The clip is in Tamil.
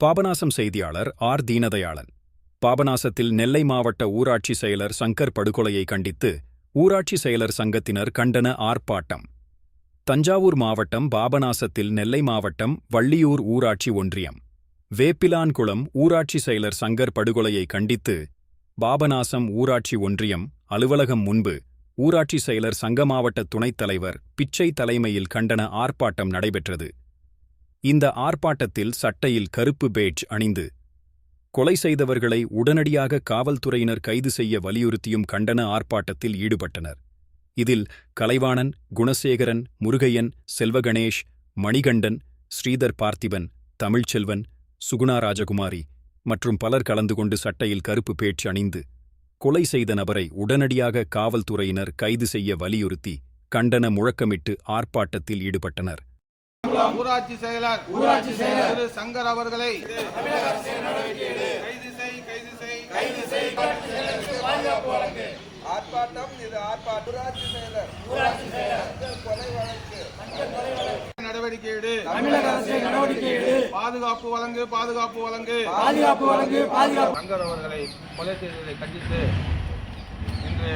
பாபநாசம் செய்தியாளர் ஆர். தீனதயாளன். பாபநாசத்தில் நெல்லை மாவட்ட ஊராட்சி செயலர் சங்கர் படுகொலையை கண்டித்து ஊராட்சி செயலர் சங்கத்தினர் கண்டன ஆர்ப்பாட்டம். தஞ்சாவூர் மாவட்டம் பாபநாசத்தில் நெல்லை மாவட்டம் வள்ளியூர் ஊராட்சி ஒன்றியம். வேப்பிலான்குளம் ஊராட்சி செயலர் சங்கர் படுகொலையை கண்டித்து பாபநாசம் ஊராட்சி ஒன்றியம் அலுவலகம் முன்பு ஊராட்சி செயலர் சங்க மாவட்ட துணைத் தலைவர் பிச்சை தலைமையில் கண்டன ஆர்ப்பாட்டம் நடைபெற்றது. இந்த ஆர்ப்பாட்டத்தில் சட்டையில் கருப்பு பேட்ஜ் அணிந்து கொலை செய்தவர்களை உடனடியாக காவல்துறையினர் கைது செய்ய வலியுறுத்தியும் கண்டன ஆர்ப்பாட்டத்தில் ஈடுபட்டனர். இதில் கலைவாணன் குணசேகரன் முருகையன் செல்வகணேஷ் மணிகண்டன் ஸ்ரீதர் பார்த்திபன் தமிழ்ச்செல்வன் சுகுணா ராஜகுமாரி மற்றும் பலர் கலந்து கொண்டு சட்டையில் கருப்பு பேச்சு அணிந்து கொலை செய்த நபரை உடனடியாக காவல்துறையினர் கைது செய்ய வலியுறுத்தி கண்டன முழக்கமிட்டு ஆர்ப்பாட்டத்தில் ஈடுபட்டனர். ஊராட்சி செயலர் ஊராட்சி செயலர் திரு சங்கர் அவர்களை கைது செய் கைது செய் கைது செய் ஆர்ப்பாட்டம் இது ஆர்ப்பாட்டம். ஊராட்சி செயலர். ஊராட்சி செயலர். கொலை வழக்கு. நடவடிக்கை எடு. தமிழக அரசு நடவடிக்கை எடு. பாதுகாப்பு வழங்கு பாதுகாப்பு வழங்கு. பாதுகாப்பு வழங்கு பாதுகாப்பு. சங்கர் அவர்களை கொலை செய்ததை கண்டித்து இன்று